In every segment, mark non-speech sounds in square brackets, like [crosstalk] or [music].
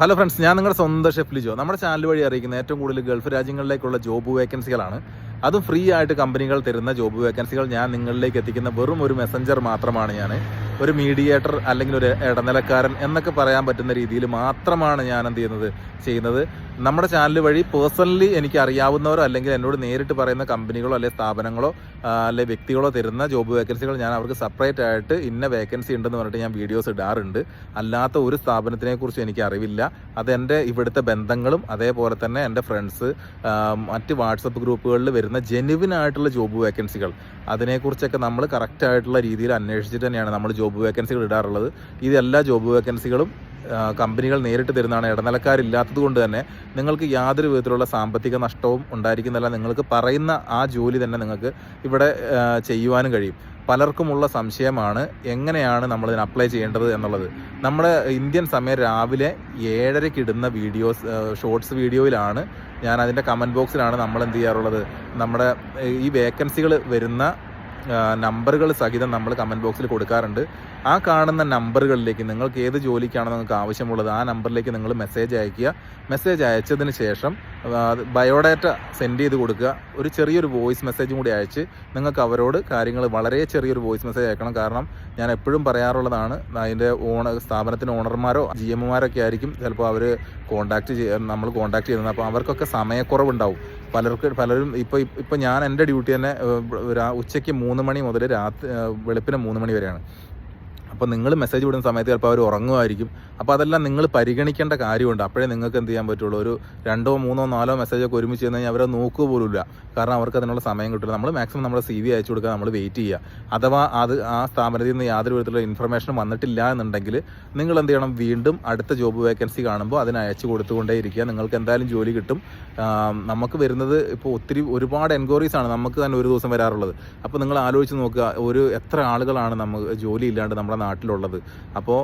Hello friends ഞാൻ നിങ്ങളുടെ സ്വന്തം ഷെഫ് ലിജോ. നമ്മുടെ ചാനൽ വഴി അറിയിക്കുന്ന ഏറ്റവും കൂടുതൽ ഗൾഫ് രാജ്യങ്ങളിലേക്കുള്ള ജോബ് വേക്കൻസികളാണ് അതും ഫ്രീ ആയിട്ട് കമ്പനികൾ തരുന്ന ജോബ് വേക്കൻസികൾ ഞാൻ നിങ്ങളിലേക്ക് എത്തിക്കുന്ന വെറും ഒരു മെസ്സഞ്ചർ മാത്രമാണ് ഞാൻ. ഒരു മീഡിയേറ്റർ അല്ലെങ്കിൽ ഒരു ഇടനിലക്കാരൻ എന്നൊക്കെ പറയാൻ പറ്റുന്ന രീതിയിൽ മാത്രമാണ് ഞാൻ എന്ത് ചെയ്യുന്നത്? ചെയ്യുന്നത്. നമ്മുടെ ചാനൽ വഴി പേഴ്സണലി എനിക്ക് അറിയാവുന്നവരോ അല്ലെങ്കിൽ എന്നോട് നേരിട്ട് പറയുന്ന കമ്പനികളോ അല്ലെങ്കിൽ സ്ഥാപനങ്ങളോ അല്ലെങ്കിൽ വ്യക്തികളോ തരുന്ന ജോബ് വേക്കൻസികൾ ഞാൻ അവർക്ക് സെപ്പറേറ്റ് ആയിട്ട് ഇന്ന വേക്കൻസി ഉണ്ടെന്ന് പറഞ്ഞിട്ട് ഞാൻ വീഡിയോസ് ഇടാറുണ്ട്. അല്ലാത്ത ഒരു സ്ഥാപനത്തിനെ കുറിച്ച് എനിക്ക് അറിവില്ല. അതെന്റെ ഇവിടുത്തെ ബന്ധങ്ങളും അതേപോലെ തന്നെ എന്റെ ഫ്രണ്ട്സ് മറ്റ് വാട്സപ്പ് ഗ്രൂപ്പുകളിൽ വരുന്ന ജെനുവിൻ ആയിട്ടുള്ള ജോബ് വേക്കൻസികൾ അതിനെക്കുറിച്ചൊക്കെ നമ്മൾ കറക്റ്റ് ആയിട്ടുള്ള രീതിയിൽ അന്വേഷിച്ചിട്ട് തന്നെയാണ് നമ്മൾ ജോബ് വേക്കൻസികൾ ഇടാറുള്ളത്. ഇത് എല്ലാ ജോബ് വേക്കൻസികളും കമ്പനികൾ നേരിട്ട് തരുന്നതാണ്. ഇടനിലക്കാരില്ലാത്തത് കൊണ്ട് തന്നെ നിങ്ങൾക്ക് യാതൊരു വിധത്തിലുള്ള സാമ്പത്തിക നഷ്ടവും ഉണ്ടായിരിക്കുന്നില്ല. നിങ്ങൾക്ക് പറയുന്ന ആ ജോലി തന്നെ നിങ്ങൾക്ക് ഇവിടെ ചെയ്യുവാനും കഴിയും. പലർക്കുമുള്ള സംശയമാണ് എങ്ങനെയാണ് നമ്മൾ ഇതിന് അപ്ലൈ ചെയ്യേണ്ടത് എന്നുള്ളത്. നമ്മുടെ ഇന്ത്യൻ സമയം രാവിലെ ഏഴരയ്ക്ക് ഇടുന്ന വീഡിയോസ് ഷോർട്സ് വീഡിയോയിലാണ് ഞാൻ അതിന്റെ കമന്റ് ബോക്സിലാണ് നമ്മൾ എന്ത് ചെയ്യാറുള്ളത്. നമ്മുടെ ഈ വേക്കൻസികൾ വരുന്ന നമ്പറുകൾ സഹിതം നമ്മൾ കമന്റ് ബോക്സിൽ കൊടുക്കാറുണ്ട്. ആ കാണുന്ന നമ്പറുകളിലേക്ക് നിങ്ങൾക്ക് ഏത് ജോലിക്കാണോ നിങ്ങൾക്ക് ആവശ്യമുള്ളത് ആ നമ്പറിലേക്ക് നിങ്ങൾ മെസ്സേജ് അയക്കുക മെസ്സേജ് അയച്ചതിന് ശേഷം ബയോഡാറ്റ സെൻഡ് ചെയ്ത് കൊടുക്കുക. ഒരു ചെറിയൊരു വോയിസ് മെസ്സേജും കൂടി അയച്ച് നിങ്ങൾക്ക് അവരോട് കാര്യങ്ങൾ വളരെ ചെറിയൊരു വോയിസ് മെസ്സേജ് അയക്കണം. കാരണം ഞാൻ എപ്പോഴും പറയാറുള്ളതാണ് അതിന്റെ ഓണർ സ്ഥാപനത്തിന്റെ ഓണർമാരോ ജി എമ്മുമാരൊക്കെ ആയിരിക്കും ചിലപ്പോൾ അവർ കോൺടാക്ട് ചെയ്യാൻ നമ്മൾ കോൺടാക്ട് ചെയ്യുന്നത്. അപ്പോൾ അവർക്കൊക്കെ സമയക്കുറവുണ്ടാവും. പലർക്ക് പലരും ഇപ്പോൾ ഇപ്പോൾ ഞാൻ എന്റെ ഡ്യൂട്ടി തന്നെ ഉച്ചയ്ക്ക് മൂന്ന് മണി മുതൽ രാത്രി വെളുപ്പിന് മൂന്ന് മണി വരെയാണ്. അപ്പോൾ നിങ്ങൾ മെസ്സേജ് വിടുന്ന സമയത്ത് ചിലപ്പോൾ അവർ ഉറങ്ങുമായിരിക്കും. അപ്പോൾ അതെല്ലാം നിങ്ങൾ പരിഗണിക്കേണ്ട കാര്യമുണ്ട്. അപ്പോഴേ നിങ്ങൾക്ക് എന്ത് ചെയ്യാൻ പറ്റുള്ളൂ? ഒരു രണ്ടോ മൂന്നോ നാലോ മെസ്സേജൊക്കെ ഒരുമിച്ച് ചെന്ന് കഴിഞ്ഞാൽ അവരെ നോക്കുക പോലുമില്ല. കാരണം അവർക്ക് അതിനുള്ള സമയം കിട്ടില്ല. നമ്മൾ മാക്സിമം നമ്മുടെ സി വി അയച്ചു കൊടുക്കുക നമ്മൾ വെയിറ്റ് ചെയ്യുക. അഥവാ അത് ആ സ്ഥാപനത്തിൽ നിന്ന് യാതൊരു വിധത്തിലുള്ള ഇൻഫർമേഷൻ വന്നിട്ടില്ല എന്നുണ്ടെങ്കിൽ നിങ്ങൾ എന്ത് ചെയ്യണം? വീണ്ടും അടുത്ത ജോബ് വേക്കൻസി കാണുമ്പോൾ അതിന് അയച്ചു കൊടുത്തുകൊണ്ടേ ഇരിക്കുക. നിങ്ങൾക്ക് എന്തായാലും ജോലി കിട്ടും. നമുക്ക് വരുന്നത് ഇപ്പോൾ ഒത്തിരി ഒരുപാട് എൻക്വയറീസ് ആണ് നമുക്ക് തന്നെ ഒരു ദിവസം വരാറുള്ളത്. അപ്പോൾ നിങ്ങൾ ആലോചിച്ച് നോക്കുക. ഒരു എത്ര ആളുകളാണ് നമുക്ക് ജോലി ഇല്ലാണ്ട് നമ്മുടെ നാട്ടിലുള്ളത്. അപ്പോൾ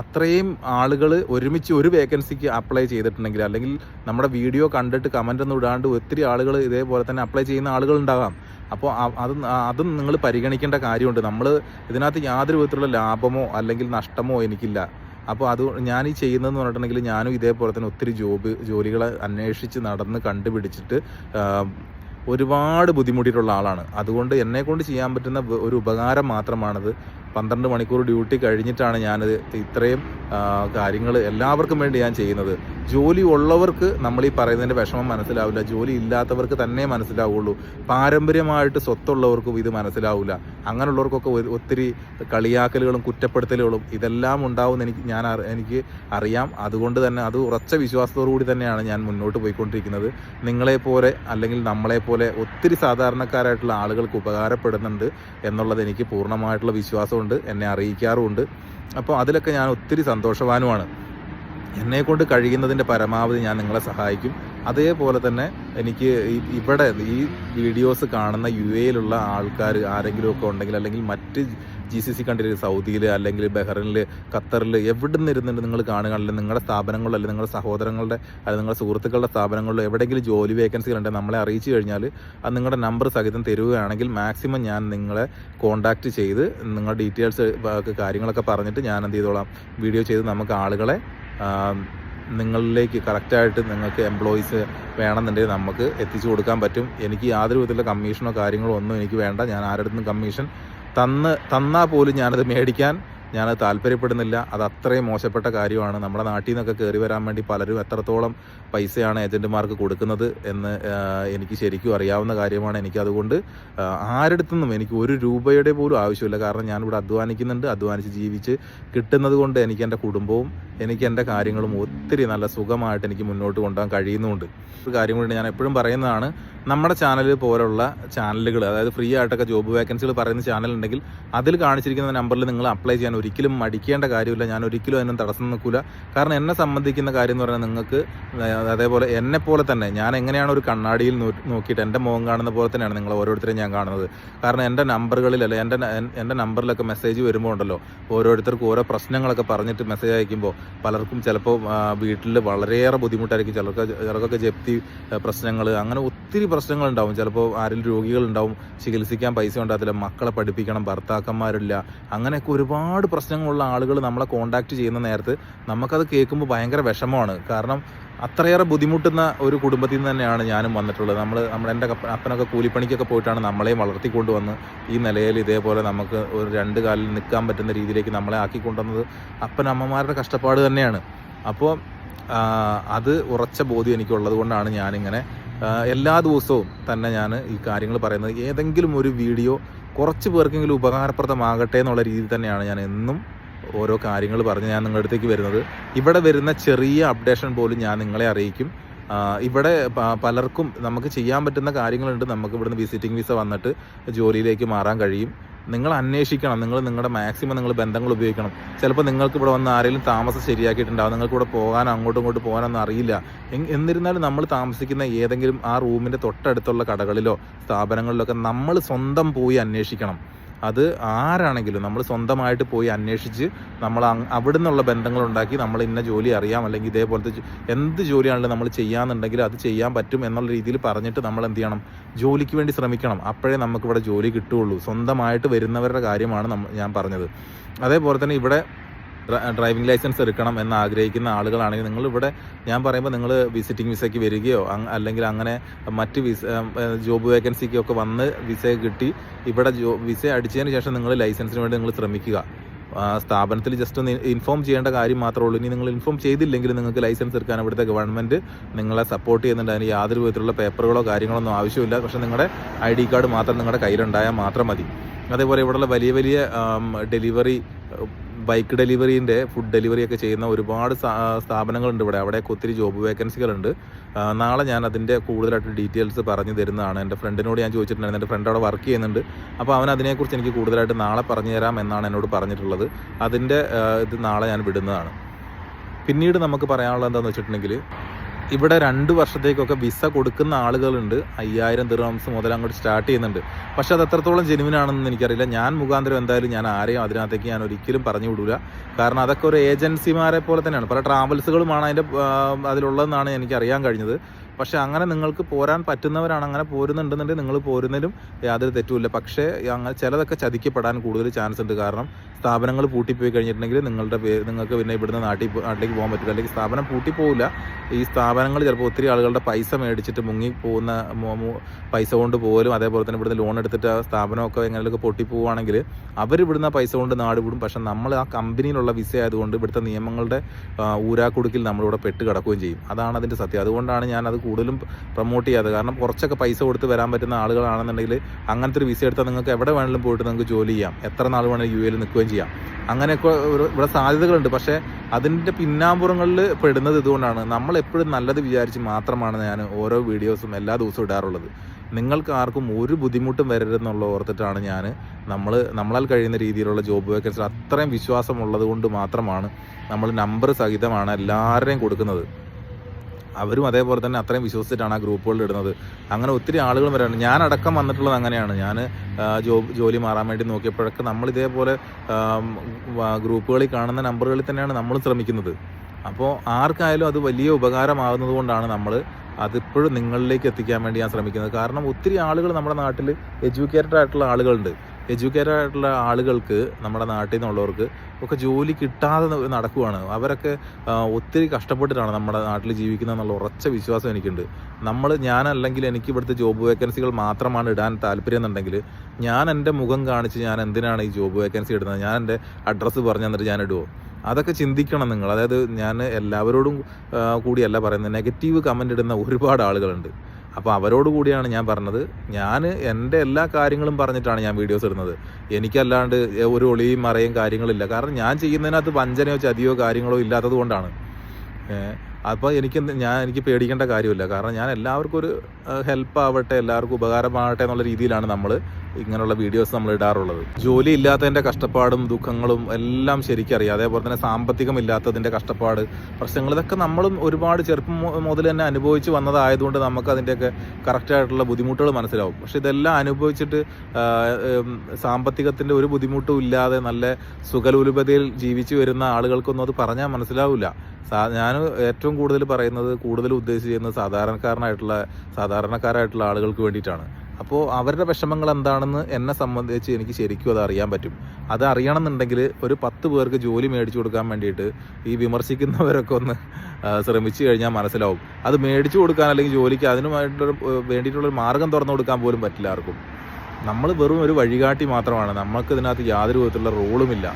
അത്രയും ആളുകൾ ഒരുമിച്ച് ഒരു വേക്കൻസിക്ക് അപ്ലൈ ചെയ്തിട്ടുണ്ടെങ്കിൽ അല്ലെങ്കിൽ നമ്മുടെ വീഡിയോ കണ്ടിട്ട് കമന്റ് ഒന്നും ഇടാണ്ട് ഒത്തിരി ആളുകൾ ഇതേപോലെ തന്നെ അപ്ലൈ ചെയ്യുന്ന ആളുകൾ ഉണ്ടാകാം. അപ്പോൾ അത് അതും നിങ്ങൾ പരിഗണിക്കേണ്ട കാര്യമുണ്ട്. നമ്മൾ ഇതിനകത്ത് യാതൊരു വിധത്തിലുള്ള ലാഭമോ അല്ലെങ്കിൽ നഷ്ടമോ എനിക്കില്ല. അപ്പോൾ അത് ഞാൻ ഈ ചെയ്യുന്നതെന്ന് പറഞ്ഞിട്ടുണ്ടെങ്കിൽ ഞാനും ഇതേപോലെ തന്നെ ഒത്തിരി ജോബ് ജോലികളെ അന്വേഷിച്ച് നടന്ന് കണ്ടുപിടിച്ചിട്ട് ഒരുപാട് ബുദ്ധിമുട്ടിയിട്ടുള്ള ആളാണ്. അതുകൊണ്ട് എന്നെ കൊണ്ട് ചെയ്യാൻ പറ്റുന്ന ഒരു ഉപകാരം മാത്രമാണിത്. പന്ത്രണ്ട് മണിക്കൂർ ഡ്യൂട്ടി കഴിഞ്ഞിട്ടാണ് ഞാനത് ഇത്രയും കാര്യങ്ങൾ എല്ലാവർക്കും വേണ്ടി ഞാൻ ചെയ്യുന്നത്. ജോലി ഉള്ളവർക്ക് നമ്മൾ ഈ പറയുന്നതിന്റെ വിഷമം മനസ്സിലാവില്ല. ജോലി ഇല്ലാത്തവർക്ക് തന്നെ മനസ്സിലാവുള്ളൂ. പാരമ്പര്യമായിട്ട് സ്വത്തുള്ളവർക്കും ഇത് മനസ്സിലാവില്ല. അങ്ങനെയുള്ളവർക്കൊക്കെ ഒത്തിരി കളിയാക്കലുകളും കുറ്റപ്പെടുത്തലുകളും ഇതെല്ലാം ഉണ്ടാവും എനിക്ക് ഞാൻ എനിക്ക് അറിയാം. അതുകൊണ്ട് തന്നെ അത് ഉറച്ച വിശ്വാസത്തോടുകൂടി തന്നെയാണ് ഞാൻ മുന്നോട്ട് പോയിക്കൊണ്ടിരിക്കുന്നത്. നിങ്ങളെപ്പോലെ അല്ലെങ്കിൽ നമ്മളെപ്പോലെ ഒത്തിരി സാധാരണക്കാരായിട്ടുള്ള ആളുകൾക്ക് ഉപകാരപ്പെടുന്നുണ്ട് എന്നുള്ളത് എനിക്ക് പൂർണമായിട്ടുള്ള വിശ്വാസമുണ്ട്. എന്നെ അറിയിക്കാറുമുണ്ട്. അപ്പോൾ അതിലൊക്കെ ഞാൻ ഒത്തിരി സന്തോഷവാനുമാണ്. എന്നെ കൊണ്ട് കഴിയുന്നതിന്റെ പരമാവധി ഞാൻ നിങ്ങളെ സഹായിക്കും. അതേപോലെ തന്നെ എനിക്ക് ഇവിടെ ഈ വീഡിയോസ് കാണുന്ന യു എയിലുള്ള ആൾക്കാർ ആരെങ്കിലുമൊക്കെ ഉണ്ടെങ്കിൽ അല്ലെങ്കിൽ മറ്റ് ജി സി സി കൺട്രിയിൽ സൗദിയിൽ അല്ലെങ്കിൽ ബഹ്റിനിൽ ഖത്തറിൽ എവിടെ നിന്ന് ഇരുന്നിട്ട് നിങ്ങൾ കാണുകയാണെങ്കിൽ നിങ്ങളുടെ സ്ഥാപനങ്ങളിലോ അല്ലെങ്കിൽ നിങ്ങളുടെ സഹോദരങ്ങളുടെ അല്ലെങ്കിൽ നിങ്ങളുടെ സുഹൃത്തുക്കളുടെ സ്ഥാപനങ്ങളിലോ എവിടെയെങ്കിലും ജോലി വേക്കൻസികൾ ഉണ്ടെങ്കിൽ നമ്മളെ അറിയിച്ചു കഴിഞ്ഞാൽ അത് നിങ്ങളുടെ നമ്പർ സഹിതം തരുകയാണെങ്കിൽ മാക്സിമം ഞാൻ നിങ്ങളെ കോൺടാക്റ്റ് ചെയ്ത് നിങ്ങളുടെ ഡീറ്റെയിൽസ് കാര്യങ്ങളൊക്കെ പറഞ്ഞിട്ട് ഞാൻ എന്ത് ചെയ്തോളാം? വീഡിയോ ചെയ്ത് നമുക്ക് ആളുകളെ നിങ്ങളിലേക്ക് കറക്റ്റായിട്ട് നിങ്ങൾക്ക് എംപ്ലോയീസ് വേണമെന്നുണ്ടെങ്കിൽ നമുക്ക് എത്തിച്ചു കൊടുക്കാൻ പറ്റും. എനിക്ക് യാതൊരു വിധത്തിലുള്ള കമ്മീഷനോ കാര്യങ്ങളോ ഒന്നും എനിക്ക് വേണ്ട. ഞാൻ ആരുടെ കമ്മീഷൻ തന്ന് തന്നാൽ പോലും ഞാനത് മേടിക്കാൻ ഞാനത് താല്പര്യപ്പെടുന്നില്ല. അത് അത്രയും മോശപ്പെട്ട കാര്യമാണ്. നമ്മുടെ നാട്ടിൽ നിന്നൊക്കെ കയറി വരാൻ വേണ്ടി പലരും എത്രത്തോളം പൈസയാണ് ഏജന്റുമാർക്ക് കൊടുക്കുന്നത് എന്ന് എനിക്ക് ശരിക്കും അറിയാവുന്ന കാര്യമാണ് എനിക്ക് അതുകൊണ്ട് ആ, ആരുടെടുത്തുനിന്നും എനിക്ക് ഒരു രൂപയുടെ പോലും ആവശ്യമില്ല. കാരണം ഞാനിവിടെ അധ്വാനിക്കുന്നുണ്ട്. അധ്വാനിച്ച് ജീവിച്ച് കിട്ടുന്നത് കൊണ്ട് എനിക്ക് എന്റെ കുടുംബവും എനിക്ക് എന്റെ കാര്യങ്ങളും ഒത്തിരി നല്ല സുഖമായിട്ട് എനിക്ക് മുന്നോട്ട് കൊണ്ടുപോകാൻ കഴിയുന്നുണ്ട്. ഒരു കാര്യം കൂടി ഞാൻ എപ്പോഴും പറയുന്നതാണ് നമ്മുടെ ചാനൽ പോലുള്ള ചാനലുകൾ അതായത് ഫ്രീ ആയിട്ടൊക്കെ ജോബ് വേക്കൻസികൾ പറയുന്ന ചാനൽ ഉണ്ടെങ്കിൽ അതിൽ കാണിച്ചിരിക്കുന്ന നമ്പറിൽ നിങ്ങൾ അപ്ലൈ ചെയ്യാൻ ഒരിക്കലും മടിക്കേണ്ട കാര്യമില്ല. ഞാൻ ഒരിക്കലും അതിനും തടസ്സം നിൽക്കില്ല കാരണം എന്നെ സംബന്ധിക്കുന്ന കാര്യം എന്ന് പറഞ്ഞാൽ നിങ്ങൾക്ക് അതേപോലെ എന്നെ പോലെ തന്നെ ഞാൻ എങ്ങനെയാണ് ഒരു കണ്ണാടിയിൽ നോക്കിയിട്ട് എന്റെ മുഖം കാണുന്ന പോലെ തന്നെയാണ് നിങ്ങൾ ഓരോരുത്തരെയും ഞാൻ കാണുന്നത്. കാരണം എന്റെ നമ്പറുകളിൽ അല്ലെ എന്റെ എന്റെ നമ്പറിലൊക്കെ മെസ്സേജ് വരുമ്പോൾ ഉണ്ടല്ലോ ഓരോരുത്തർക്കും ഓരോ പ്രശ്നങ്ങളൊക്കെ പറഞ്ഞിട്ട് മെസ്സേജ് അയക്കുമ്പോൾ പലർക്കും ചിലപ്പോൾ വീട്ടിൽ വളരെയേറെ ബുദ്ധിമുട്ടായിരിക്കും. ചിലർക്ക് ചിലർക്കൊക്കെ ജപ്തി പ്രശ്നങ്ങൾ അങ്ങനെ ഒത്തിരി പ്രശ്നങ്ങളുണ്ടാവും. ചിലപ്പോൾ ആരെങ്കിലും രോഗികളുണ്ടാവും ചികിത്സിക്കാൻ പൈസ ഉണ്ടാകത്തില്ല മക്കളെ പഠിപ്പിക്കണം ഭർത്താക്കന്മാരില്ല. അങ്ങനെയൊക്കെ ഒരുപാട് പ്രശ്നങ്ങളുള്ള ആളുകൾ നമ്മളെ കോണ്ടാക്ട് ചെയ്യുന്ന നേരത്ത് നമുക്കത് കേൾക്കുമ്പോൾ ഭയങ്കര വിഷമമാണ്. കാരണം അത്രയേറെ ബുദ്ധിമുട്ടുന്ന ഒരു കുടുംബത്തിൽ നിന്ന് തന്നെയാണ് ഞാനും വന്നിട്ടുള്ളത്. നമ്മൾ നമ്മുടെ എന്റെ അപ്പനൊക്കെ കൂലിപ്പണിക്കൊക്കെ പോയിട്ടാണ് നമ്മളെയും വളർത്തിക്കൊണ്ടുവന്ന് ഈ നിലയിൽ ഇതേപോലെ നമുക്ക് ഒരു രണ്ട് കാലിൽ നിൽക്കാൻ പറ്റുന്ന രീതിയിലേക്ക് നമ്മളെ ആക്കിക്കൊണ്ടുവന്നത് അപ്പനമ്മമാരുടെ കഷ്ടപ്പാട് തന്നെയാണ്. അപ്പോൾ അത് ഉറച്ച ബോധ്യം എനിക്കുള്ളത് കൊണ്ടാണ് ഞാനിങ്ങനെ എല്ലാ ദിവസവും തന്നെ ഞാൻ ഈ കാര്യങ്ങൾ പറയുന്നത്. ഏതെങ്കിലും ഒരു വീഡിയോ കുറച്ച് പേർക്കെങ്കിലും ഉപകാരപ്രദമാകട്ടെ എന്നുള്ള രീതിയിൽ തന്നെയാണ് ഞാൻ എന്നും ഓരോ കാര്യങ്ങൾ പറഞ്ഞ് ഞാൻ നിങ്ങളുടെ അടുത്തേക്ക് വരുന്നത്. ഇവിടെ വരുന്ന ചെറിയ അപ്ഡേഷൻ പോലും ഞാൻ നിങ്ങളെ അറിയിക്കും. ഇവിടെ പലർക്കും നമുക്ക് ചെയ്യാൻ പറ്റുന്ന കാര്യങ്ങളുണ്ട്. നമുക്ക് ഇവിടുന്ന് വിസിറ്റിംഗ് വിസ വന്നിട്ട് ജോലിയിലേക്ക് മാറാൻ കഴിയും. നിങ്ങൾ അന്വേഷിക്കണം. നിങ്ങൾ നിങ്ങളുടെ മാക്സിമം നിങ്ങൾ ബന്ധങ്ങൾ ഉപയോഗിക്കണം. ചിലപ്പോൾ നിങ്ങൾക്ക് ഇവിടെ വന്ന് ആരെങ്കിലും താമസം ശരിയാക്കിയിട്ടുണ്ടാവും. നിങ്ങൾക്ക് ഇവിടെ പോകാൻ അങ്ങോട്ടും ഇങ്ങോട്ടും പോകാനൊന്നും അറിയില്ല. എന്നിരുന്നാലും നമ്മൾ താമസിക്കുന്ന ഏതെങ്കിലും ആ റൂമിന്റെ തൊട്ടടുത്തുള്ള കടകളിലോ സ്ഥാപനങ്ങളിലൊക്കെ നമ്മൾ സ്വന്തം പോയി അന്വേഷിക്കണം. അത് ആരാണെങ്കിലും നമ്മൾ സ്വന്തമായിട്ട് പോയി അന്വേഷിച്ച് നമ്മൾ അവിടെ നിന്നുള്ള ബന്ധങ്ങൾ ഉണ്ടാക്കി നമ്മൾ ഇന്ന ജോലി അറിയാം അല്ലെങ്കിൽ ഇതേപോലത്തെ എന്ത് ജോലിയാണെങ്കിലും നമ്മൾ ചെയ്യാന്നുണ്ടെങ്കിൽ അത് ചെയ്യാൻ പറ്റും എന്നുള്ള രീതിയിൽ പറഞ്ഞിട്ട് നമ്മൾ എന്ത് ചെയ്യണം? ജോലിക്ക് വേണ്ടി ശ്രമിക്കണം. അപ്പോഴേ നമുക്കിവിടെ ജോലി കിട്ടുകയുള്ളൂ. സ്വന്തമായിട്ട് വരുന്നവരുടെ കാര്യമാണ് ഞാൻ പറഞ്ഞത്. അതേപോലെ തന്നെ ഇവിടെ ഡ്രൈവിംഗ് ലൈസൻസ് എടുക്കണം എന്ന് ആഗ്രഹിക്കുന്ന ആളുകളാണെങ്കിൽ നിങ്ങൾ ഇവിടെ ഞാൻ പറയുമ്പോൾ നിങ്ങൾ വിസിറ്റിംഗ് വിസയ്ക്ക് വരികയോ അല്ലെങ്കിൽ അങ്ങനെ മറ്റ് വിസ ജോബ് വേക്കൻസിക്കൊക്കെ വന്ന് വിസ കിട്ടി ഇവിടെ ജോ വിസ അടിച്ചതിന് ശേഷം നിങ്ങൾ ലൈസൻസിന് വേണ്ടി നിങ്ങൾ ശ്രമിക്കുക. സ്ഥാപനത്തിൽ ജസ്റ്റ് ഒന്ന് ഇൻഫോം ചെയ്യേണ്ട കാര്യം മാത്രമേ ഉള്ളൂ. ഇനി നിങ്ങൾ ഇൻഫോം ചെയ്തില്ലെങ്കിൽ നിങ്ങൾക്ക് ലൈസൻസ് എടുക്കാൻ ഇവിടുത്തെ ഗവൺമെന്റ് നിങ്ങളെ സപ്പോർട്ട് ചെയ്യുന്നുണ്ട്. അതിന് യാതൊരു വിധത്തിലുള്ള പേപ്പറുകളോ കാര്യങ്ങളോ ഒന്നും ആവശ്യമില്ല. പക്ഷേ നിങ്ങളുടെ ഐ ഡി കാർഡ് മാത്രം നിങ്ങളുടെ കയ്യിലുണ്ടായാൽ മാത്രം മതി. അതേപോലെ ഇവിടെയുള്ള വലിയ വലിയ ഡെലിവറി ബൈക്ക് ഡെലിവറീന്റെ ഫുഡ് ഡെലിവറി ഒക്കെ ചെയ്യുന്ന ഒരുപാട് സ്ഥാപനങ്ങളുണ്ട് ഇവിടെ. അവിടെയൊക്കെ ഒത്തിരി ജോബ് വേക്കൻസികളുണ്ട് നാളെ ഞാൻ അതിന്റെ കൂടുതലായിട്ട് ഡീറ്റെയിൽസ് പറഞ്ഞു തരുന്നതാണ്. എന്റെ ഫ്രണ്ടിനോട് ഞാൻ ചോദിച്ചിട്ടുണ്ടായിരുന്നു. എന്റെ ഫ്രണ്ട് അവിടെ വർക്ക് ചെയ്യുന്നുണ്ട്. അപ്പോൾ അവൻ അതിനെക്കുറിച്ച് എനിക്ക് കൂടുതലായിട്ട് നാളെ പറഞ്ഞു തരാം എന്നാണ് എന്നോട് പറഞ്ഞിട്ടുള്ളത്. അതിന്റെ ഇത് നാളെ ഞാൻ വിടുന്നതാണ്. പിന്നീട് നമുക്ക് പറയാനുള്ളത് എന്താണെന്ന് വെച്ചിട്ടുണ്ടെങ്കിൽ ഇവിടെ രണ്ട് വർഷത്തേക്കൊക്കെ വിസ കൊടുക്കുന്ന ആളുകളുണ്ട്. അയ്യായിരം ദിർഹംസ് മുതൽ അങ്ങോട്ട് സ്റ്റാർട്ട് ചെയ്യുന്നുണ്ട്. പക്ഷേ അത് എത്രത്തോളം ജെനുവിൻ ആണെന്ന് എനിക്കറിയില്ല. ഞാൻ മുഖാന്തരം എന്തായാലും ഞാൻ ആരെയും അതിനകത്തേക്ക് ഞാൻ ഒരിക്കലും പറഞ്ഞു വിടൂല. കാരണം അതൊക്കെ ഒരു ഏജൻസിമാരെ പോലെ തന്നെയാണ്. പല ട്രാവൽസുകളുമാണ് അതിന്റെ അതിലുള്ളതെന്നാണ് എനിക്ക് അറിയാൻ കഴിഞ്ഞത്. പക്ഷേ അങ്ങനെ നിങ്ങൾക്ക് പോരാൻ പറ്റുന്നവരാണ് അങ്ങനെ പോരുന്നുണ്ടെന്നുണ്ടെങ്കിൽ നിങ്ങൾ പോരുന്നതിലും യാതൊരു തെറ്റുമില്ല. പക്ഷേ അങ്ങനെ ചിലതൊക്കെ ചതിക്കപ്പെടാൻ കൂടുതൽ ചാൻസ് ഉണ്ട്. കാരണം സ്ഥാപനങ്ങൾ പൂട്ടിപ്പോയി കഴിഞ്ഞിട്ടുണ്ടെങ്കിൽ നിങ്ങളുടെ പേര് നിങ്ങൾക്ക് പിന്നെ ഇവിടുന്ന് നാട്ടിൽ നാട്ടിലേക്ക് പോകാൻ പറ്റില്ല. അല്ലെങ്കിൽ സ്ഥാപനം പൂട്ടിപ്പോവില്ല. ഈ സ്ഥാപനങ്ങൾ ചിലപ്പോൾ ഒത്തിരി ആളുകളുടെ പൈസ മേടിച്ചിട്ട് മുങ്ങി പോകുന്ന പൈസ കൊണ്ട് പോലും അതേപോലെ തന്നെ ഇവിടുന്ന് ലോൺ എടുത്തിട്ട് സ്ഥാപനമൊക്കെ എങ്ങനെയൊക്കെ പൊട്ടിപ്പോവുകയാണെങ്കിൽ അവർ ഇവിടുന്ന പൈസ കൊണ്ട് നാട് വിടും. പക്ഷെ നമ്മൾ ആ കമ്പനിയിലുള്ള വിസ ആയതുകൊണ്ട് ഇവിടുത്തെ നിയമങ്ങളുടെ ഊരാക്കുടുക്കിൽ നമ്മളിവിടെ പെട്ട് കിടക്കുകയും ചെയ്യും. അതാണ് അതിന്റെ സത്യം. അതുകൊണ്ടാണ് ഞാൻ അത് കൂടുതലും പ്രൊമോട്ട് ചെയ്യാതെ കാരണം കുറച്ചൊക്കെ പൈസ കൊടുത്ത് വരാൻ പറ്റുന്ന ആളുകളാണെന്നുണ്ടെങ്കിൽ അങ്ങനത്തെ ഒരു വിസ എടുത്താൽ നിങ്ങൾക്ക് എവിടെ വേണമെങ്കിലും പോയിട്ട് നിങ്ങൾക്ക് ജോലി ചെയ്യാം. എത്ര നാൾ വേണമെങ്കിലും യു എയിൽ നിൽക്കുകയും ചെയ്യാം. അങ്ങനെയൊക്കെ ഇവിടെ സാധ്യതകളുണ്ട്. പക്ഷേ അതിന്റെ പിന്നാമ്പുറങ്ങളിൽ പെടുന്നത് ഇതുകൊണ്ടാണ്. നമ്മൾ എപ്പോഴും നല്ലത് വിചാരിച്ച് മാത്രമാണ് ഞാൻ ഓരോ വീഡിയോസും എല്ലാ ദിവസവും ഇടാറുള്ളത്. നിങ്ങൾക്ക് ആർക്കും ഒരു ബുദ്ധിമുട്ടും വരരുതെന്നുള്ള ഓർത്തിട്ടാണ് ഞാൻ നമ്മൾ നമ്മളാൽ കഴിയുന്ന രീതിയിലുള്ള ജോബ് വേക്കൻസി അത്രയും വിശ്വാസമുള്ളത് കൊണ്ട് മാത്രമാണ് നമ്മൾ നമ്പർ സഹിതമാണ് എല്ലാവരുടെയും കൊടുക്കുന്നത്. അവരും അതേപോലെ തന്നെ അത്രയും വിശ്വസിച്ചിട്ടാണ് ആ ഗ്രൂപ്പുകളിൽ ഇടുന്നത്. അങ്ങനെ ഒത്തിരി ആളുകൾ വരാണ് ഞാൻ അടക്കം വന്നിട്ടുള്ളത് അങ്ങനെയാണ്. ഞാൻ ജോലി മാറാൻ വേണ്ടി നോക്കിയപ്പോഴൊക്കെ നമ്മൾ ഇതേപോലെ ഗ്രൂപ്പുകളിൽ കാണുന്ന നമ്പറുകളിൽ തന്നെയാണ് നമ്മൾ ശ്രമിക്കുന്നത്. അപ്പോൾ ആർക്കായാലും അത് വലിയ ഉപകാരമാകുന്നത് കൊണ്ടാണ് നമ്മൾ അതിപ്പോഴും നിങ്ങളിലേക്ക് എത്തിക്കാൻ വേണ്ടി ഞാൻ ശ്രമിക്കുന്നത്. കാരണം ഒത്തിരി ആളുകൾ നമ്മുടെ നാട്ടിൽ എഡ്യൂക്കേറ്റഡ് ആയിട്ടുള്ള ആളുകളുണ്ട്. എഡ്യൂക്കേറ്റഡ് ആയിട്ടുള്ള ആളുകൾക്ക് നമ്മുടെ നാട്ടിൽ നിന്നുള്ളവർക്ക് ഒക്കെ ജോലി കിട്ടാതെ നടക്കുവാണ്. അവരൊക്കെ ഒത്തിരി കഷ്ടപ്പെട്ടിട്ടാണ് നമ്മുടെ നാട്ടിൽ ജീവിക്കുന്നത് എന്നുള്ള ഉറച്ച വിശ്വാസം എനിക്കുണ്ട്. നമ്മൾ ഞാനല്ലെങ്കിൽ എനിക്ക് ഇവിടുത്തെ ജോബ് വേക്കൻസികൾ മാത്രമാണ് ഇടാൻ താല്പര്യം എന്നുണ്ടെങ്കിൽ ഞാൻ എന്റെ മുഖം കാണിച്ച് ഞാൻ എന്തിനാണ് ഈ ജോബ് വേക്കൻസി ഇടുന്നത്? ഞാൻ എന്റെ അഡ്രസ്സ് പറഞ്ഞു തന്നിട്ട് ഞാൻ ഇടുമോ അതൊക്കെ ചിന്തിക്കണം നിങ്ങൾ. അതായത് ഞാൻ എല്ലാവരോടും കൂടിയല്ല പറയുന്നത്. നെഗറ്റീവ് കമന്റ് ഇടുന്ന ഒരുപാട് ആളുകളുണ്ട്. അപ്പോൾ അവരോട് കൂടിയാണ് ഞാൻ പറഞ്ഞത്. ഞാൻ എന്റെ എല്ലാ കാര്യങ്ങളും പറഞ്ഞിട്ടാണ് ഞാൻ വീഡിയോസ് ഇടുന്നത്. എനിക്കല്ലാണ്ട് ഒരു ഒളിയും മറയും കാര്യങ്ങളില്ല. കാരണം ഞാൻ ചെയ്യുന്നതിനകത്ത് വഞ്ചനയോ ചതിയോ കാര്യങ്ങളോ ഇല്ലാത്തത് കൊണ്ടാണ്. അപ്പോൾ എനിക്ക് ഞാൻ എനിക്ക് പേടിക്കേണ്ട കാര്യമില്ല. കാരണം ഞാൻ എല്ലാവർക്കും ഒരു ഹെൽപ്പ് ആവട്ടെ എല്ലാവർക്കും ഉപകാരമാവട്ടെ എന്നുള്ള രീതിയിലാണ് നമ്മൾ ഇങ്ങനെയുള്ള വീഡിയോസ് നമ്മൾ ഇടാറുള്ളത്. ജോലി ഇല്ലാത്തതിന്റെ കഷ്ടപ്പാടും ദുഃഖങ്ങളും എല്ലാം ശരിക്കറിയാം അതേപോലെ തന്നെ സാമ്പത്തികം ഇല്ലാത്തതിന്റെ കഷ്ടപ്പാട് പ്രശ്നങ്ങൾ ഇതൊക്കെ നമ്മളും ഒരുപാട് ചെറുപ്പം മുതൽ തന്നെ അനുഭവിച്ച് വന്നതായതുകൊണ്ട് നമുക്ക് അതിന്റെയൊക്കെ കറക്റ്റായിട്ടുള്ള ബുദ്ധിമുട്ടുകൾ മനസ്സിലാവും. പക്ഷെ ഇതെല്ലാം അനുഭവിച്ചിട്ട് സാമ്പത്തികത്തിന്റെ ഒരു ബുദ്ധിമുട്ടും ഇല്ലാതെ നല്ല സുഖലോലുപതയിൽ ജീവിച്ചു വരുന്ന ആളുകൾക്കൊന്നും അത് പറഞ്ഞാൽ മനസ്സിലാവില്ല. ഞാൻ ഏറ്റവും കൂടുതൽ പറയുന്നത് കൂടുതൽ ഉദ്ദേശിച്ച് ചെയ്യുന്നത് സാധാരണക്കാരനായിട്ടുള്ള സാധാരണക്കാരായിട്ടുള്ള ആളുകൾക്ക് വേണ്ടിയിട്ടാണ്. അപ്പോൾ അവരുടെ വിഷമങ്ങൾ എന്താണെന്ന് എന്നെ സംബന്ധിച്ച് എനിക്ക് ശരിക്കും അത് അറിയാൻ പറ്റും. അത് അറിയണമെന്നുണ്ടെങ്കിൽ ഒരു പത്ത് പേർക്ക് ജോലി മേടിച്ചു കൊടുക്കാൻ വേണ്ടിയിട്ട് ഈ വിമർശിക്കുന്നവരൊക്കെ ഒന്ന് ശ്രമിച്ചു കഴിഞ്ഞാൽ മനസ്സിലാവും. അത് മേടിച്ചു കൊടുക്കാൻ അല്ലെങ്കിൽ ജോലിക്ക് അതിനുമായിട്ടുള്ള വേണ്ടിയിട്ടുള്ളൊരു മാർഗം തുറന്നു കൊടുക്കാൻ പോലും പറ്റില്ല ആർക്കും. നമ്മൾ വെറും ഒരു വഴികാട്ടി മാത്രമാണ്. നമ്മൾക്ക് ഇതിനകത്ത് യാതൊരു വിധത്തിലുള്ള റോളുമില്ല.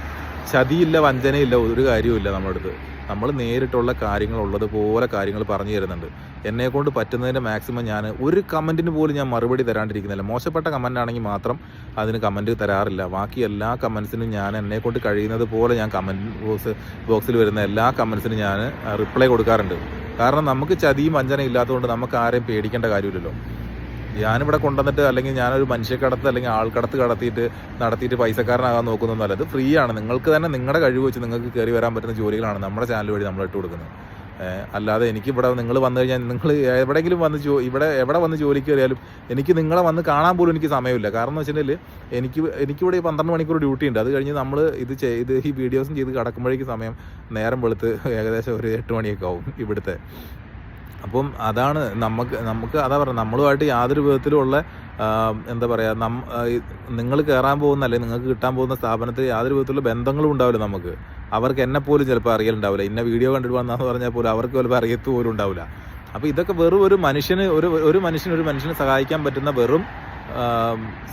ചതിയില്ല വഞ്ചനയില്ല ഒരു കാര്യവുമില്ല നമ്മുടെ അടുത്ത്. നമ്മൾ നേരിട്ടുള്ള കാര്യങ്ങൾ ഉള്ളതുപോലെ കാര്യങ്ങൾ പറഞ്ഞു തരുന്നുണ്ട്. എന്നെ കൊണ്ട് പറ്റുന്നതിന്റെ മാക്സിമം ഞാൻ ഒരു കമന്റിന് പോലും ഞാൻ മറുപടി തരാണ്ടിരിക്കുന്നില്ല. മോശപ്പെട്ട കമന്റ് ആണെങ്കിൽ മാത്രം അതിന് കമന്റ് തരാറില്ല. ബാക്കി എല്ലാ കമൻസിനും ഞാൻ എന്നെ കൊണ്ട് കഴിയുന്നത് പോലെ ഞാൻ കമന്റ് ബോക്സ് ബോക്സിൽ വരുന്ന എല്ലാ കമൻസിനും ഞാൻ റിപ്ലൈ കൊടുക്കാറുണ്ട്. കാരണം നമുക്ക് ചതിയും വഞ്ചന ഇല്ലാത്തതുകൊണ്ട് നമുക്ക് ആരെയും പേടിക്കേണ്ട കാര്യമില്ലല്ലോ. ഞാനിവിടെ കൊണ്ടുവന്നിട്ട് അല്ലെങ്കിൽ ഞാനൊരു മനുഷ്യക്കടത്ത് അല്ലെങ്കിൽ ആൾക്കടത്ത് കടത്തിയിട്ട് നടത്തിയിട്ട് പൈസക്കാരനാകാൻ നോക്കുന്നൊന്നുമല്ല ഇത് ഫ്രീ ആണ്. നിങ്ങൾക്ക് തന്നെ നിങ്ങളുടെ കഴിവ് വെച്ച് നിങ്ങൾക്ക് കയറി വരാൻ പറ്റുന്ന ജോലികളാണ് നമ്മുടെ ചാനൽ വഴി നമ്മൾ ഇട്ട് കൊടുക്കുന്നത് അല്ലാതെ എനിക്കിവിടെ നിങ്ങൾ വന്നു കഴിഞ്ഞാൽ നിങ്ങൾ എവിടെയെങ്കിലും വന്ന് ജോ ഇവിടെ എവിടെ വന്ന് ജോലിക്ക് കയറിയാലും എനിക്ക് നിങ്ങളെ വന്ന് കാണാൻ പോലും എനിക്ക് സമയമില്ല. കാരണം എന്ന് വെച്ചിട്ടുണ്ടെങ്കിൽ എനിക്ക് എനിക്കിവിടെ പന്ത്രണ്ട് മണിക്കൂർ ഡ്യൂട്ടി ഉണ്ട്. അത് കഴിഞ്ഞ് നമ്മൾ ഇത് ചെയ്ത് ഈ വീഡിയോസും ചെയ്ത് കിടക്കുമ്പോഴേക്കും സമയം നേരം വെളുത്ത് ഏകദേശം ഒരു എട്ട് മണിയൊക്കെ ആവും ഇവിടുത്തെ. അപ്പം അതാണ് നമുക്ക് നമുക്ക് അതാ പറയുക നമ്മളുമായിട്ട് യാതൊരു വിധത്തിലുമുള്ള ആ, എന്താ പറയുക നം നിങ്ങൾ കയറാൻ പോകുന്ന അല്ലെങ്കിൽ നിങ്ങൾക്ക് കിട്ടാൻ പോകുന്ന സ്ഥാപനത്തിൽ യാതൊരു വിധത്തിലുള്ള ബന്ധങ്ങളും ഉണ്ടാവില്ല നമുക്ക്. അവർക്ക് എന്നെ പോലും ചിലപ്പോൾ അറിയലുണ്ടാവില്ല. ഇന്ന വീഡിയോ കണ്ടിട്ട് വന്നാന്ന് പറഞ്ഞാൽ പോലും അവർക്ക് ചിലപ്പോൾ അറിയത്തു പോലും ഉണ്ടാവില്ല. അപ്പോൾ ഇതൊക്കെ വെറും ഒരു മനുഷ്യന് ഒരു ഒരു മനുഷ്യന് ഒരു മനുഷ്യനെ സഹായിക്കാൻ പറ്റുന്ന വെറും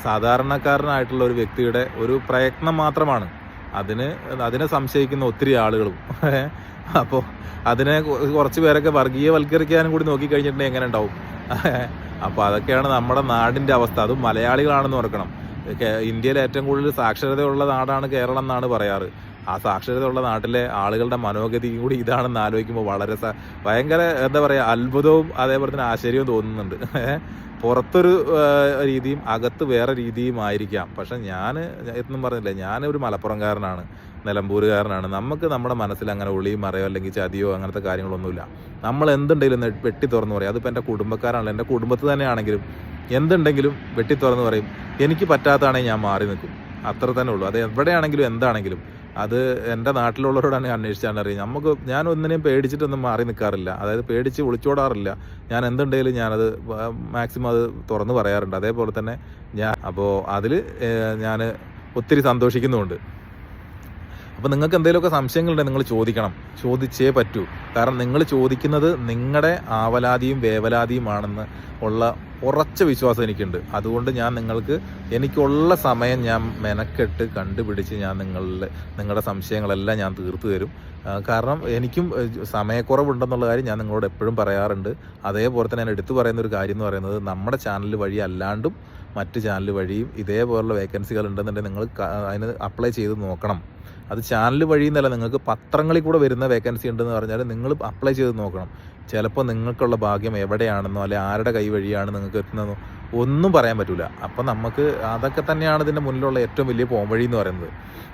സാധാരണക്കാരനായിട്ടുള്ള ഒരു വ്യക്തിയുടെ ഒരു പ്രയത്നം മാത്രമാണ്. അതിന് അതിനെ സംശയിക്കുന്ന ഒത്തിരി ആളുകളും. [laughs] അപ്പോൾ അതിനെ കുറച്ച് പേരൊക്കെ വർഗീയവൽക്കരിക്കാനും കൂടി നോക്കിക്കഴിഞ്ഞിട്ടുണ്ടെങ്കിൽ എങ്ങനെ ഉണ്ടാവും? [laughs] അപ്പോൾ അതൊക്കെയാണ് നമ്മുടെ നാടിന്റെ അവസ്ഥ. അതും മലയാളികളാണെന്ന് ഓർക്കണം. ഇന്ത്യയിൽ ഏറ്റവും കൂടുതൽ സാക്ഷരതയുള്ള നാടാണ് കേരളം എന്നാണ് പറയാറ്. ആ സാക്ഷരതയുള്ള നാട്ടിലെ ആളുകളുടെ മനോഗതിയും കൂടി ഇതാണെന്ന് ആലോചിക്കുമ്പോൾ വളരെ ഭയങ്കര എന്താ പറയുക അത്ഭുതവും അതേപോലെ തന്നെ ആശ്ചര്യവും തോന്നുന്നുണ്ട്. [laughs] പുറത്തൊരു രീതിയും അകത്ത് വേറെ രീതിയും ആയിരിക്കാം പക്ഷെ ഞാൻ എന്നും പറഞ്ഞില്ല. ഞാനൊരു മലപ്പുറംകാരനാണ്. നിലമ്പൂരുകാരനാണ്. നമുക്ക് നമ്മുടെ മനസ്സിൽ അങ്ങനെ ഒളിയും മറയോ അല്ലെങ്കിൽ ചതിയോ അങ്ങനത്തെ കാര്യങ്ങളൊന്നുമില്ല. നമ്മൾ എന്തുണ്ടെങ്കിലും വെട്ടി തുറന്ന് പറയും. അതിപ്പോൾ എന്റെ കുടുംബക്കാരാണല്ലോ. എന്റെ കുടുംബത്തിൽ തന്നെയാണെങ്കിലും എന്തുണ്ടെങ്കിലും വെട്ടി തുറന്ന് പറയും. എനിക്ക് പറ്റാത്തതാണെങ്കിൽ ഞാൻ മാറി നിൽക്കും. അത്ര തന്നെ ഉള്ളൂ. അത് എവിടെയാണെങ്കിലും എന്താണെങ്കിലും അത് എന്റെ നാട്ടിലുള്ളവരോടാണ് അന്വേഷിച്ചാണ് അറിയുന്നത്. നമുക്ക് ഞാൻ ഒന്നിനെയും പേടിച്ചിട്ടൊന്നും മാറി നിൽക്കാറില്ല. അതായത് പേടിച്ച് വിളിച്ചോടാറില്ല ഞാൻ എന്തുണ്ടെങ്കിലും ഞാനത് മാക്സിമം അത് തുറന്ന് പറയാറുണ്ട്. അതേപോലെ തന്നെ ഞാൻ അപ്പോൾ അതിൽ ഞാൻ ഒത്തിരി സന്തോഷിക്കുന്നുമുണ്ട്. അപ്പോൾ നിങ്ങൾക്ക് എന്തെങ്കിലുമൊക്കെ സംശയങ്ങളുണ്ടെങ്കിൽ നിങ്ങൾ ചോദിക്കണം. ചോദിച്ചേ പറ്റൂ. കാരണം നിങ്ങൾ ചോദിക്കുന്നത് നിങ്ങളുടെ ആവലാതിയും വേവലാതിയുമാണെന്ന് ഉള്ള ഉറച്ച വിശ്വാസം എനിക്കുണ്ട്. അതുകൊണ്ട് ഞാൻ നിങ്ങൾക്ക് എനിക്കുള്ള സമയം ഞാൻ മെനക്കെട്ട് കണ്ടുപിടിച്ച് ഞാൻ നിങ്ങളുടെ നിങ്ങളുടെ സംശയങ്ങളെല്ലാം ഞാൻ തീർത്തു തരും. കാരണം എനിക്കും സമയക്കുറവുണ്ടെന്നുള്ള കാര്യം ഞാൻ നിങ്ങളോട് എപ്പോഴും പറയാറുണ്ട്. അതേപോലെ തന്നെ ഞാൻ എടുത്തു പറയുന്ന ഒരു കാര്യം എന്ന് പറയുന്നത് നമ്മുടെ ചാനൽ വഴി അല്ലാണ്ടും മറ്റ് ചാനൽ വഴിയും ഇതേപോലുള്ള വേക്കൻസികൾ ഉണ്ടെന്നുണ്ടെങ്കിൽ നിങ്ങൾ അതിന് അപ്ലൈ ചെയ്ത് നോക്കണം. അത് ചാനൽ വഴി എന്നല്ല നിങ്ങൾക്ക് പത്രങ്ങളിൽ കൂടെ വരുന്ന വേക്കൻസി ഉണ്ടെന്ന് പറഞ്ഞാൽ നിങ്ങൾ അപ്ലൈ ചെയ്ത് നോക്കണം. ചിലപ്പോൾ നിങ്ങൾക്കുള്ള ഭാഗ്യം എവിടെയാണെന്നോ അല്ലെ ആരുടെ കൈ വഴിയാണ് നിങ്ങൾക്ക് എത്തുന്നതെന്നോ ഒന്നും പറയാൻ പറ്റില്ല അപ്പം നമുക്ക് അതൊക്കെ തന്നെയാണ് ഇതിന്റെ മുന്നിലുള്ള ഏറ്റവും വലിയ പോംവഴി എന്ന് പറയുന്നത്.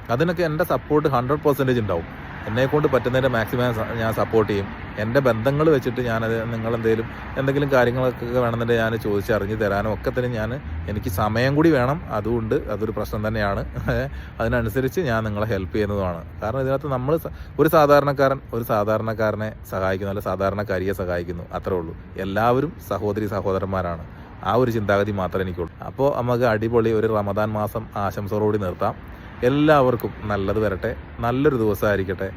അതിനൊക്കെ എന്റെ സപ്പോർട്ട് ഹൺഡ്രഡ് പെർസെന്റേജ് ഉണ്ടാവും. എന്നെ കൊണ്ട് പറ്റുന്നതിന്റെ മാക്സിമം ഞാൻ സപ്പോർട്ട് ചെയ്യും. എന്റെ ബന്ധങ്ങൾ വെച്ചിട്ട് ഞാനത് നിങ്ങളെന്തെങ്കിലും എന്തെങ്കിലും കാര്യങ്ങളൊക്കെ വേണമെന്നുണ്ടെങ്കിൽ ഞാൻ ചോദിച്ചറിഞ്ഞ് തരാനും ഒക്കെ തന്നെ ഞാൻ എനിക്ക് സമയം കൂടി വേണം. അതുകൊണ്ട് അതൊരു പ്രശ്നം തന്നെയാണ്. [laughs] അതിനനുസരിച്ച് ഞാൻ നിങ്ങളെ ഹെൽപ്പ് ചെയ്യുന്നതുമാണ്. കാരണം ഇതിനകത്ത് നമ്മൾ ഒരു സാധാരണക്കാരൻ ഒരു സാധാരണക്കാരനെ സഹായിക്കുന്നു അല്ല സാധാരണക്കാരിയെ സഹായിക്കുന്നു. അത്രേ ഉള്ളൂ. എല്ലാവരും സഹോദരി സഹോദരന്മാരാണ്. ആ ഒരു ചിന്താഗതി മാത്രമേ എനിക്കുള്ളൂ. അപ്പോൾ നമുക്ക് അടിപൊളി ഒരു റമദാൻ മാസം ആശംസകളോടി നിർത്താം. എല്ലാവർക്കും നല്ലത് വരട്ടെ. നല്ലൊരു ദിവസമായിരിക്കട്ടെ.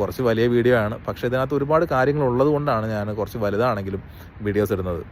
കുറച്ച് വലിയ വീഡിയോ ആണ്. പക്ഷേ ഇതിനകത്ത് ഒരുപാട് കാര്യങ്ങൾ കൊണ്ടാണ് ഞാൻ കുറച്ച് വലുതാണെങ്കിലും വീഡിയോസ് ഇടുന്നത്.